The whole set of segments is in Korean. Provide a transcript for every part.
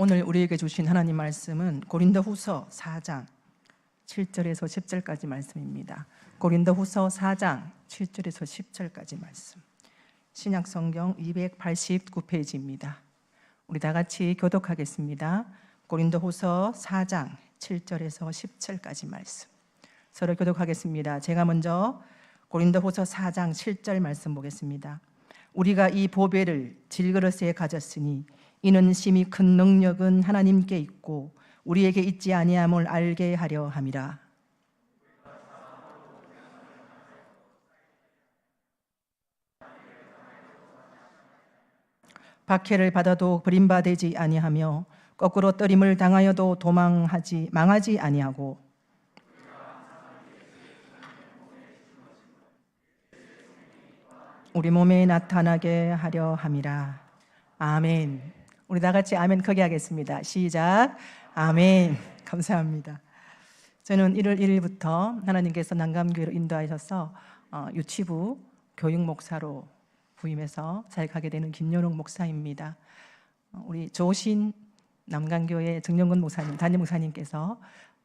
오늘 우리에게 주신 하나님 말씀은 고린도후서 4장 7절에서 10절까지 말씀입니다. 고린도후서 4장 7절에서 10절까지 말씀. 신약 성경 289페이지입니다. 우리 다 같이 교독하겠습니다. 고린도후서 4장 7절에서 10절까지 말씀. 서로 교독하겠습니다. 제가 먼저 고린도후서 4장 7절 말씀 보겠습니다. 우리가 이 보배를 질그릇에 가졌으니 이는 심히 큰 능력은 하나님께 있고 우리에게 있지 아니함을 알게 하려 함이라. 박해를 받아도 버림받지 아니하며 거꾸로 떠림을 당하여도 도망하지 망하지 아니하고 우리 몸에 나타나게 하려 함이라. 아멘. 우리 다 같이 아멘 크게 하겠습니다. 시작. 아멘. 감사합니다. 저는 1월 1일부터 하나님께서 난감교회로 인도하셔서 어, 유치부 교육 목사로 부임해서 사역하게 되는 김연옥 목사입니다. 어, 우리 조신 남강교회 정영근 목사님, 담임 목사님께서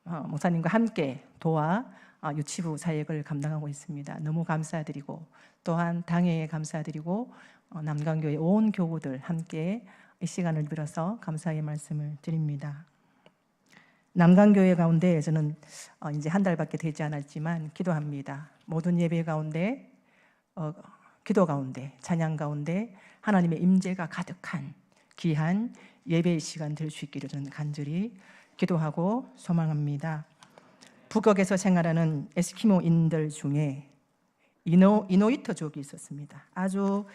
어, 목사님과 함께 도와 어, 유치부 사역을 감당하고 있습니다. 너무 감사드리고 또한 당회에 감사드리고 어, 남강교회 온 교우들 함께 이 시간을 빌어서 감사의 말씀을 드립니다. 남강교회 가운데 저는 어, 이제 한 달밖에 되지 않았지만 기도합니다. 모든 예배 가운데 어, 기도 가운데 찬양 가운데 하나님의 임재가 가득한 귀한 예배의 시간 될 수 있기를 저는 간절히 기도하고 소망합니다. 북극에서 생활하는 에스키모인들 중에 이노 이노이터족이 있었습니다. 아주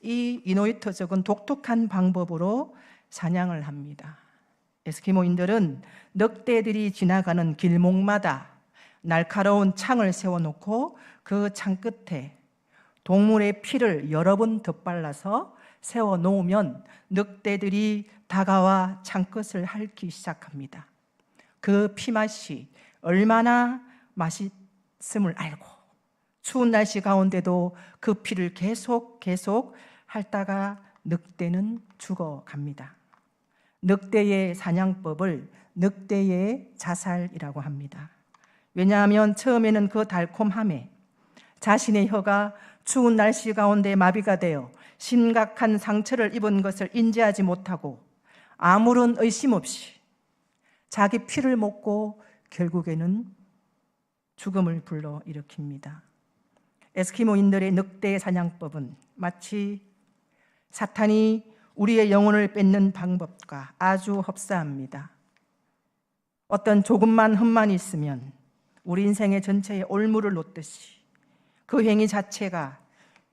이 이노이터족은 독특한 방법으로 사냥을 합니다. 에스키모인들은 늑대들이 지나가는 길목마다 날카로운 창을 세워놓고 그 창 끝에 동물의 피를 여러 번 덧발라서 세워 놓으면 늑대들이 다가와 창끝을 핥기 시작합니다. 그 피맛이 얼마나 맛있음을 알고 추운 날씨 가운데도 그 피를 계속 계속 핥다가 늑대는 죽어갑니다. 늑대의 사냥법을 늑대의 자살이라고 합니다. 왜냐하면 처음에는 그 달콤함에 자신의 혀가 추운 날씨 가운데 마비가 되어 심각한 상처를 입은 것을 인지하지 못하고 아무런 의심 없이 자기 피를 먹고 결국에는 죽음을 불러 일으킵니다. 에스키모인들의 늑대 사냥법은 마치 사탄이 우리의 영혼을 뺏는 방법과 아주 흡사합니다. 어떤 조금만 흠만 있으면 우리 인생의 전체에 올무를 놓듯이 그 행위 자체가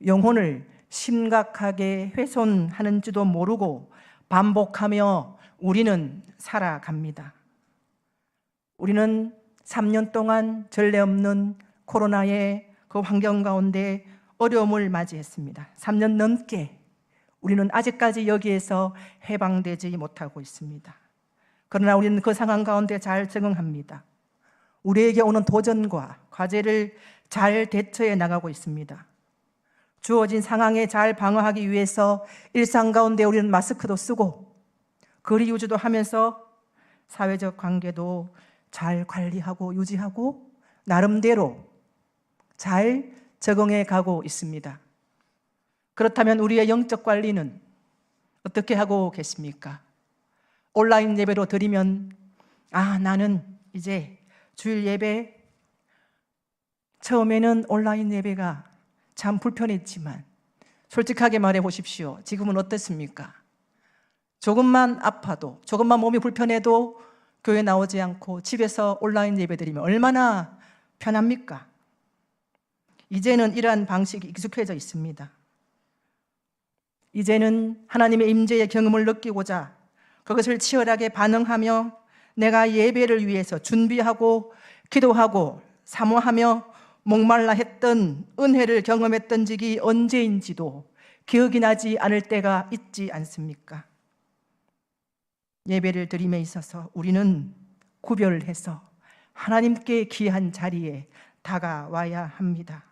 영혼을 심각하게 훼손하는지도 모르고 반복하며 우리는 살아갑니다. 우리는 3년 동안 전례 없는 코로나의 그 환경 가운데 어려움을 맞이했습니다. 3년 넘게 우리는 아직까지 여기에서 해방되지 못하고 있습니다. 그러나 우리는 그 상황 가운데 잘 적응합니다. 우리에게 오는 도전과 과제를 잘 대처해 나가고 있습니다. 주어진 상황에 잘 방어하기 위해서 일상 가운데 우리는 마스크도 쓰고 거리 유지도 하면서 사회적 관계도 잘 관리하고 유지하고 나름대로 잘 적응해 가고 있습니다. 그렇다면 우리의 영적 관리는 어떻게 하고 계십니까? 온라인 예배로 드리면 아, 나는 이제 주일 예배 처음에는 온라인 예배가 참 불편했지만 솔직하게 말해 보십시오. 지금은 어떻습니까? 조금만 아파도 조금만 몸이 불편해도 교회 나오지 않고 집에서 온라인 예배 드리면 얼마나 편합니까? 이제는 이러한 방식이 익숙해져 있습니다. 이제는 하나님의 임재의 경험을 느끼고자 그것을 치열하게 반응하며 내가 예배를 위해서 준비하고 기도하고 사모하며 목말라 했던 은혜를 경험했던 적이 언제인지도 기억이 나지 않을 때가 있지 않습니까? 예배를 드림에 있어서 우리는 구별해서 하나님께 귀한 자리에 다가와야 합니다.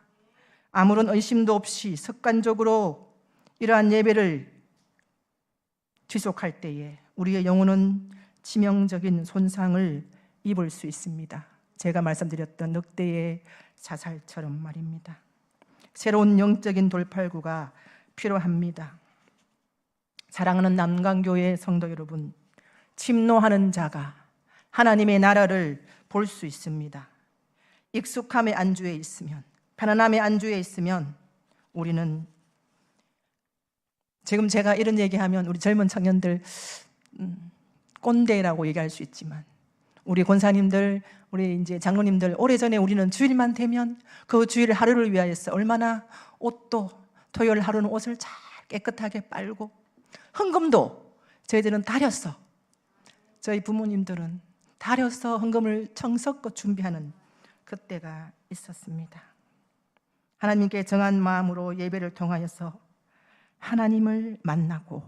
아무런 의심도 없이 습관적으로 이러한 예배를 지속할 때에 우리의 영혼은 치명적인 손상을 입을 수 있습니다. 제가 말씀드렸던 늑대의 자살처럼 말입니다. 새로운 영적인 돌팔구가 필요합니다. 사랑하는 남강교회 성도 여러분, 침노하는 자가 하나님의 나라를 볼 수 있습니다. 익숙함의 안주에 있으면, 편안함의 안주에 있으면 우리는 지금 제가 이런 얘기하면 우리 젊은 청년들 음, 꼰대라고 얘기할 수 있지만 우리 권사님들, 우리 이제 장로님들 오래전에 우리는 주일만 되면 그 주일 하루를 위하여서 얼마나 옷도 토요일 하루는 옷을 잘 깨끗하게 빨고 헌금도 저희들은 다렸어. 저희 부모님들은 다려서 헌금을 정성껏 준비하는 그때가 있었습니다. 하나님께 정한 마음으로 예배를 통하여서 하나님을 만나고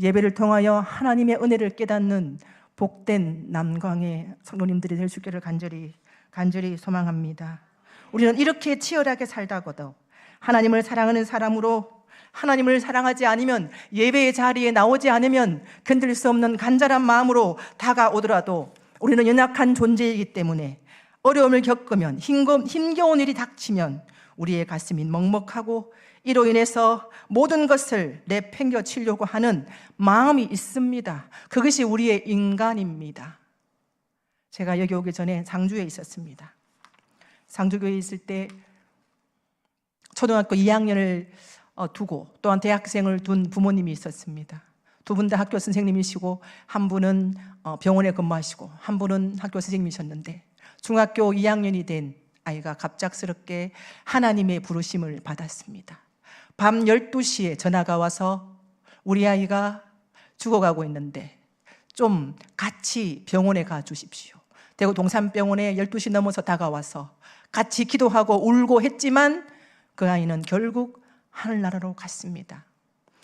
예배를 통하여 하나님의 은혜를 깨닫는 복된 남광의 성도님들이 될수 있기를 간절히 간절히 소망합니다. 우리는 이렇게 치열하게 살다가도 하나님을 사랑하는 사람으로 하나님을 사랑하지 않으면 예배의 자리에 나오지 않으면 견딜 수 없는 간절한 마음으로 다가오더라도 우리는 연약한 존재이기 때문에 어려움을 겪으면 힘겨- 힘겨운 일이 닥치면 우리의 가슴이 먹먹하고 이로 인해서 모든 것을 내팽겨 치려고 하는 마음이 있습니다. 그것이 우리의 인간입니다. 제가 여기 오기 전에 상주에 있었습니다. 상주교에 있을 때 초등학교 2학년을 어, 두고 또한 대학생을 둔 부모님이 있었습니다. 두 분 다 학교 선생님이시고 한 분은 어, 병원에 근무하시고 한 분은 학교 선생님이셨는데 중학교 2학년이 된 아이가 갑작스럽게 하나님의 부르심을 받았습니다. 밤 12시에 전화가 와서 우리 아이가 죽어가고 있는데 좀 같이 병원에 가 주십시오. 대구 동산병원에 12시 넘어서 다가와서 같이 기도하고 울고 했지만 그 아이는 결국 하늘나라로 갔습니다.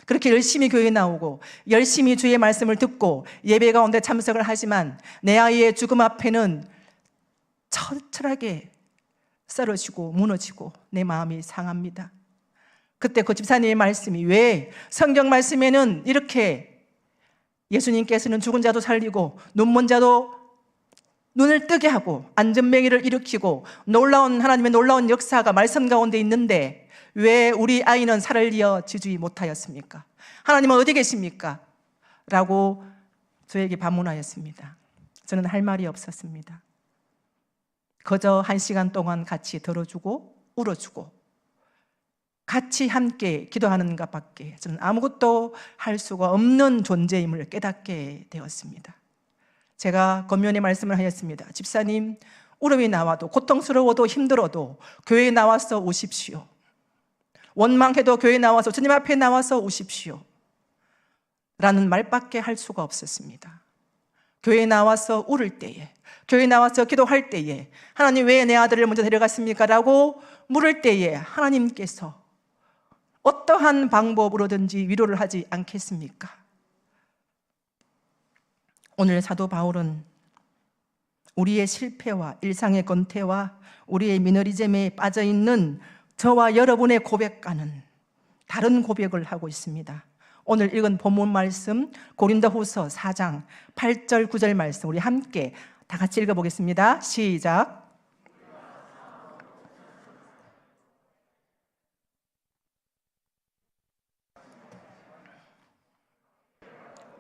그렇게 열심히 교회에 나오고 열심히 주의 말씀을 듣고 예배 가운데 참석을 하지만 내 아이의 죽음 앞에는 철철하게 쓰러지고 무너지고 내 마음이 상합니다. 그때 그 집사님의 말씀이 왜 성경 말씀에는 이렇게 예수님께서는 죽은 자도 살리고 눈먼 자도 눈을 뜨게 하고 안전뱅이를 일으키고 놀라운 하나님의 놀라운 역사가 말씀 가운데 있는데 왜 우리 아이는 살을 이어 지주지 못하였습니까? 하나님은 어디 계십니까? 라고 저에게 반문하였습니다. 저는 할 말이 없었습니다. 그저 한 시간 동안 같이 들어주고 울어주고 같이 함께 기도하는 것밖에 저는 아무것도 할 수가 없는 존재임을 깨닫게 되었습니다. 제가 겉면에 말씀을 하였습니다. 집사님, 울음이 나와도 고통스러워도 힘들어도 교회에 나와서 오십시오. 원망해도 교회에 나와서 주님 앞에 나와서 오십시오. 라는 말밖에 할 수가 없었습니다. 교회에 나와서 울을 때에, 교회에 나와서 기도할 때에, 하나님 왜 내 아들을 먼저 데려갔습니까? 라고 물을 때에 하나님께서 어떠한 방법으로든지 위로를 하지 않겠습니까? 오늘 사도 바울은 우리의 실패와 일상의 건태와 우리의 미너리즘에 빠져 있는 저와 여러분의 고백과는 다른 고백을 하고 있습니다. 오늘 읽은 본문 말씀 고린도후서 4장 8절 9절 말씀 우리 함께 다 같이 읽어 보겠습니다. 시작.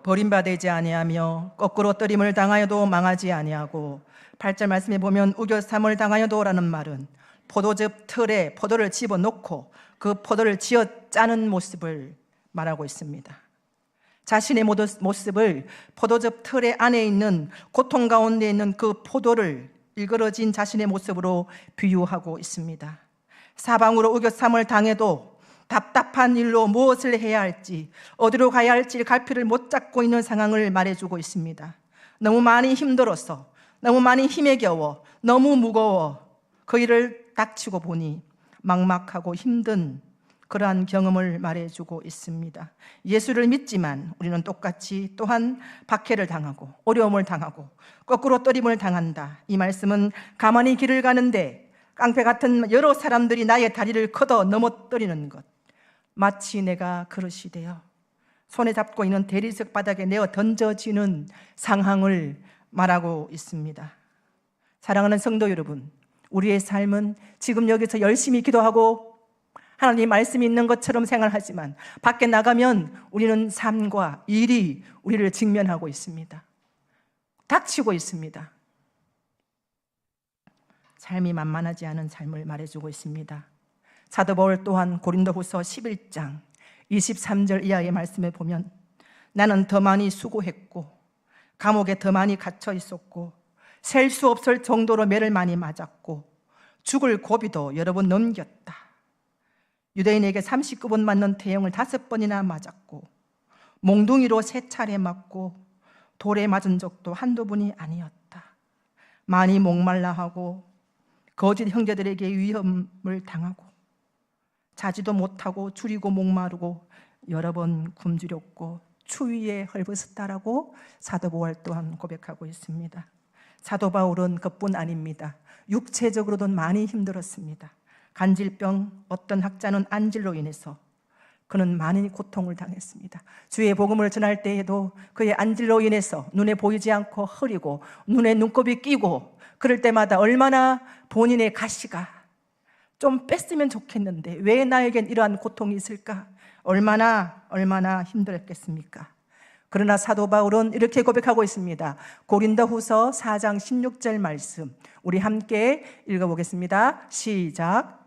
버림받지 아니하며 거꾸로 떨림을 당하여도 망하지 아니하고 8절 말씀에 보면 우겨삼을 당하여도라는 말은 포도즙 틀에 포도를 집어넣고 그 포도를 쥐어 짜는 모습을 말하고 있습니다. 자신의 모습을 포도즙 틀의 안에 있는 고통 가운데 있는 그 포도를 일그러진 자신의 모습으로 비유하고 있습니다. 사방으로 우겨삼을 당해도 답답한 일로 무엇을 해야 할지, 어디로 가야 할지 갈피를 못 잡고 있는 상황을 말해주고 있습니다. 너무 많이 힘들어서, 너무 많이 힘에 겨워, 너무 무거워 그 일을 닥치고 보니 막막하고 힘든 그러한 경험을 말해주고 있습니다. 예수를 믿지만 우리는 똑같이 또한 박해를 당하고 어려움을 당하고 거꾸로 떨림을 당한다. 이 말씀은 가만히 길을 가는데 깡패 같은 여러 사람들이 나의 다리를 걷어 넘어뜨리는 것. 마치 내가 그릇이 되어 손에 잡고 있는 대리석 바닥에 내어 던져지는 상황을 말하고 있습니다. 사랑하는 성도 여러분, 우리의 삶은 지금 여기서 열심히 기도하고 하나님 말씀이 있는 것처럼 생활하지만 밖에 나가면 우리는 삶과 일이 우리를 직면하고 있습니다. 닥치고 있습니다. 삶이 만만하지 않은 삶을 말해주고 있습니다. 사도 바울 또한 고린도후서 11장 23절 이하의 말씀에 보면 나는 더 많이 수고했고 감옥에 더 많이 갇혀 있었고 셀 수 없을 정도로 매를 많이 맞았고 죽을 고비도 여러 번 넘겼다. 유대인에게 39번 맞는 태형을 다섯 번이나 맞았고 몽둥이로 세 차례 맞고 돌에 맞은 적도 한두 번이 아니었다. 많이 목말라 하고 거짓 형제들에게 위험을 당하고 자지도 못하고 줄이고 목마르고 여러 번 굶주렸고 추위에 헐벗었다라고 사도 바울 또한 고백하고 있습니다. 사도 바울은 그뿐 아닙니다. 육체적으로도 많이 힘들었습니다. 간질병, 어떤 학자는 안질로 인해서 그는 많은 고통을 당했습니다. 주의 복음을 전할 때에도 그의 안질로 인해서 눈에 보이지 않고 흐리고 눈에 눈곱이 끼고 그럴 때마다 얼마나 본인의 가시가 좀 뺐으면 좋겠는데 왜 나에겐 이러한 고통이 있을까? 얼마나 얼마나 힘들었겠습니까? 그러나 사도 바울은 이렇게 고백하고 있습니다. 고린도후서 4장 16절 말씀 우리 함께 읽어 보겠습니다. 시작.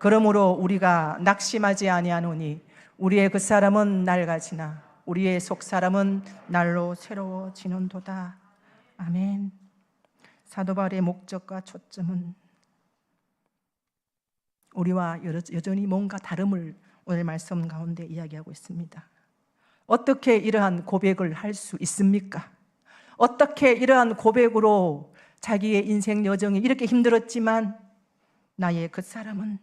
그러므로 우리가 낙심하지 아니하노니 우리의 그 사람은 낡아지나 우리의 속 사람은 날로 새로워지는도다. 아멘. 사도 바울의 목적과 초점은 우리와 여전히 뭔가 다름을 오늘 말씀 가운데 이야기하고 있습니다. 어떻게 이러한 고백을 할 수 있습니까? 어떻게 이러한 고백으로 자기의 인생 여정이 이렇게 힘들었지만 나의 그 사람은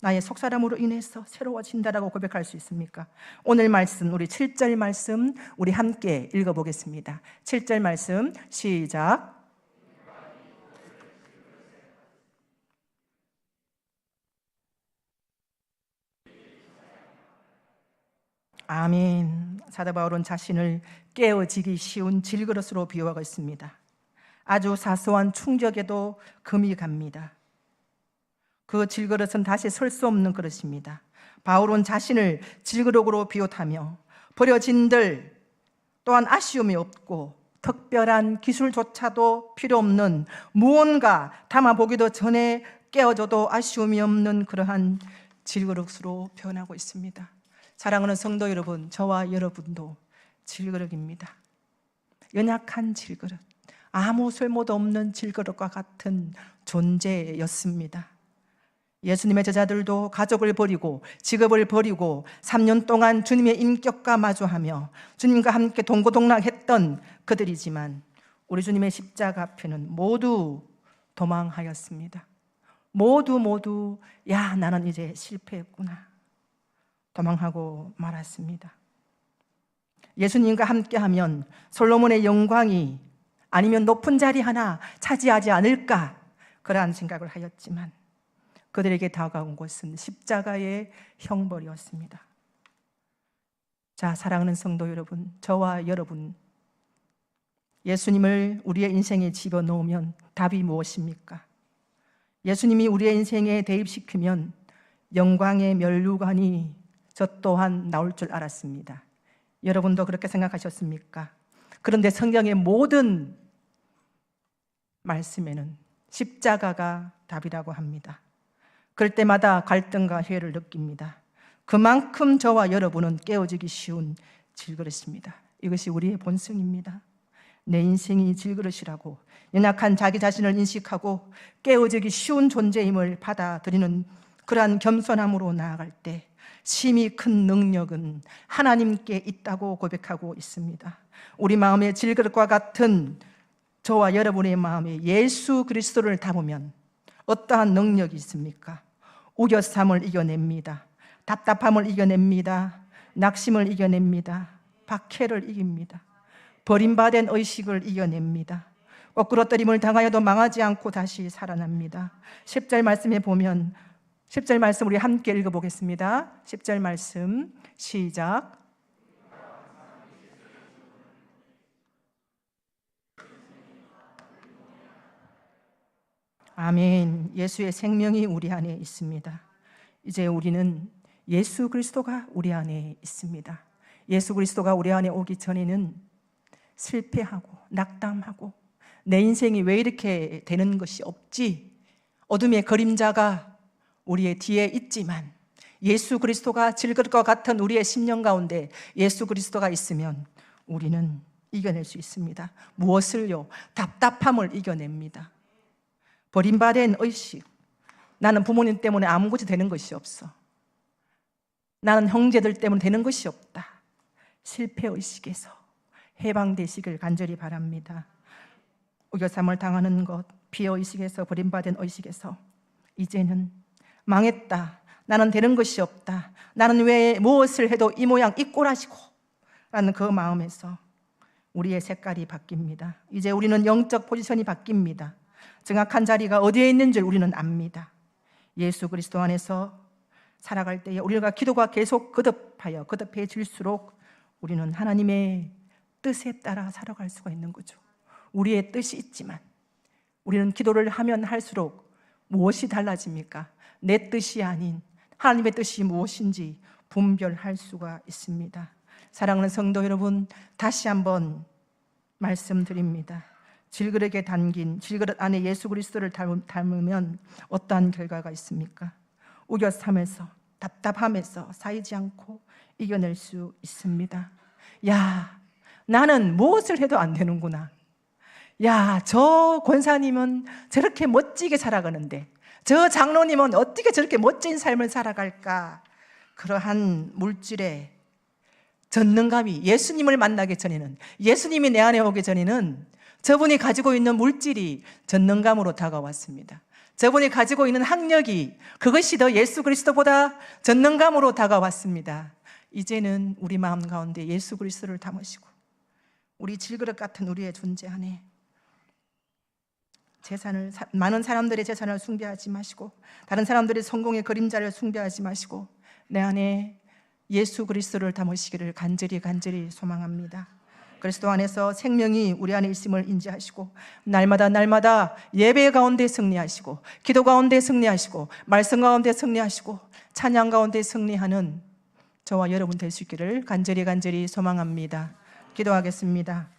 나의 속사람으로 인해서 새로워진다라고 고백할 수 있습니까? 오늘 말씀 우리 7절 말씀 우리 함께 읽어 보겠습니다. 7절 말씀 시작. 아멘. 사도 바울은 자신을 깨어지기 쉬운 질그릇으로 비유하고 있습니다. 아주 사소한 충격에도 금이 갑니다. 그 질그릇은 다시 설 수 없는 그릇입니다. 바울은 자신을 질그릇으로 비롯하며 버려진들 또한 아쉬움이 없고 특별한 기술조차도 필요 없는 무언가 담아보기도 전에 깨어져도 아쉬움이 없는 그러한 질그릇으로 표현하고 있습니다. 사랑하는 성도 여러분, 저와 여러분도 질그릇입니다. 연약한 질그릇, 아무 쓸모도 없는 질그릇과 같은 존재였습니다. 예수님의 제자들도 가족을 버리고 직업을 버리고 3년 동안 주님의 인격과 마주하며 주님과 함께 동고동락했던 그들이지만 우리 주님의 십자가 앞에는 모두 도망하였습니다. 모두 모두 야 나는 이제 실패했구나 도망하고 말았습니다. 예수님과 함께하면 솔로몬의 영광이 아니면 높은 자리 하나 차지하지 않을까 그러한 생각을 하였지만 그들에게 다가온 것은 십자가의 형벌이었습니다. 자, 사랑하는 성도 여러분, 저와 여러분, 예수님을 우리의 인생에 집어넣으면 답이 무엇입니까? 예수님이 우리의 인생에 대입시키면 영광의 멸류관이 저 또한 나올 줄 알았습니다. 여러분도 그렇게 생각하셨습니까? 그런데 성경의 모든 말씀에는 십자가가 답이라고 합니다. 그럴 때마다 갈등과 회를 느낍니다. 그만큼 저와 여러분은 깨어지기 쉬운 질그릇입니다. 이것이 우리의 본성입니다. 내 인생이 질그릇이라고 연약한 자기 자신을 인식하고 깨어지기 쉬운 존재임을 받아들이는 그러한 겸손함으로 나아갈 때 심히 큰 능력은 하나님께 있다고 고백하고 있습니다. 우리 마음의 질그릇과 같은 저와 여러분의 마음에 예수 그리스도를 담으면 어떠한 능력이 있습니까? 우겨쌈을 이겨냅니다. 답답함을 이겨냅니다. 낙심을 이겨냅니다. 박해를 이깁니다. 버림받은 의식을 이겨냅니다. 거꾸로뜨림을 당하여도 망하지 않고 다시 살아납니다. 10절 말씀에 보면 10절 말씀 우리 함께 읽어보겠습니다. 10절 말씀 시작 아멘. 예수의 생명이 우리 안에 있습니다. 이제 우리는 예수 그리스도가 우리 안에 있습니다. 예수 그리스도가 우리 안에 오기 전에는 실패하고 낙담하고 내 인생이 왜 이렇게 되는 것이 없지? 어둠의 그림자가 우리의 뒤에 있지만 예수 그리스도가 질것 것 같은 우리의 심령 가운데 예수 그리스도가 있으면 우리는 이겨낼 수 있습니다. 무엇을요? 답답함을 이겨냅니다. 버림받은 의식. 나는 부모님 때문에 아무것도 되는 것이 없어. 나는 형제들 때문에 되는 것이 없다. 실패 의식에서 해방되시길 간절히 바랍니다. 우겨삼을 당하는 것, 비어 의식에서 버림받은 의식에서 이제는 망했다. 나는 되는 것이 없다. 나는 왜 무엇을 해도 이 모양 이 꼴하시고 라는 그 마음에서 우리의 색깔이 바뀝니다. 이제 우리는 영적 포지션이 바뀝니다. 정확한 자리가 어디에 있는 줄 우리는 압니다. 예수 그리스도 안에서 살아갈 때에 우리가 기도가 계속 거듭하여 거듭해질수록 우리는 하나님의 뜻에 따라 살아갈 수가 있는 거죠. 우리의 뜻이 있지만 우리는 기도를 하면 할수록 무엇이 달라집니까? 내 뜻이 아닌 하나님의 뜻이 무엇인지 분별할 수가 있습니다. 사랑하는 성도 여러분, 다시 한번 말씀드립니다. 질그릇에 담긴 질그릇 안에 예수 그리스도를 닮- 닮으면 어떠한 결과가 있습니까? 우겨 삼에서 답답함에서 쌓이지 않고 이겨낼 수 있습니다. 야, 나는 무엇을 해도 안 되는구나. 야, 저 권사님은 저렇게 멋지게 살아가는데, 저 장로님은 어떻게 저렇게 멋진 삶을 살아갈까? 그러한 물질에 전능감이 예수님을 만나기 전에는, 예수님이 내 안에 오기 전에는 저분이 가지고 있는 물질이 전능감으로 다가왔습니다. 저분이 가지고 있는 학력이 그것이 더 예수 그리스도보다 전능감으로 다가왔습니다. 이제는 우리 마음 가운데 예수 그리스도를 담으시고 우리 질그릇 같은 우리의 존재 안에 재산을 사- 많은 사람들의 재산을 숭배하지 마시고 다른 사람들의 성공의 그림자를 숭배하지 마시고 내 안에 예수 그리스도를 담으시기를 간절히 간절히 소망합니다. 그리스도 안에서 생명이 우리 안에 있음을 인지하시고 날마다 날마다 예배 가운데 승리하시고 기도 가운데 승리하시고 말씀 가운데 승리하시고 찬양 가운데 승리하는 저와 여러분 될 수 있기를 간절히 간절히 소망합니다. 기도하겠습니다.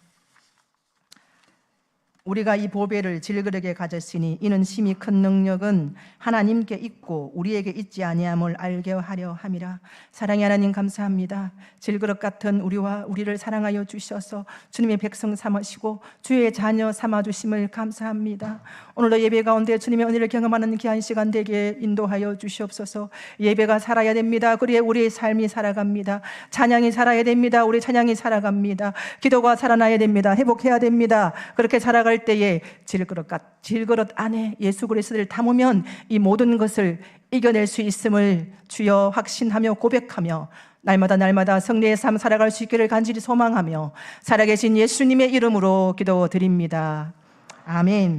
우리가 이 보배를 질그릇에 가졌으니 이는 심히 큰 능력은 하나님께 있고 우리에게 있지 아니함을 알게 하려 함이라. 사랑의 하나님 감사합니다. 질그릇 같은 우리와 우리를 사랑하여 주셔서 주님의 백성 삼으시고 주의 자녀 삼아 주심을 감사합니다. 오늘도 예배 가운데 주님의 은혜를 경험하는 귀한 시간 되게 인도하여 주시옵소서. 예배가 살아야 됩니다. 그리에 우리의 삶이 살아갑니다. 찬양이 살아야 됩니다. 우리 찬양이 살아갑니다. 기도가 살아나야 됩니다. 회복해야 됩니다. 그렇게 살아갈 때에 질그릇 같 질그릇 안에 예수 그리스도를 담으면 이 모든 것을 이겨낼 수 있음을 주여 확신하며 고백하며 날마다 날마다 성례의 삶 살아갈 수 있기를 간절히 소망하며 살아계신 예수님의 이름으로 기도드립니다. 아멘.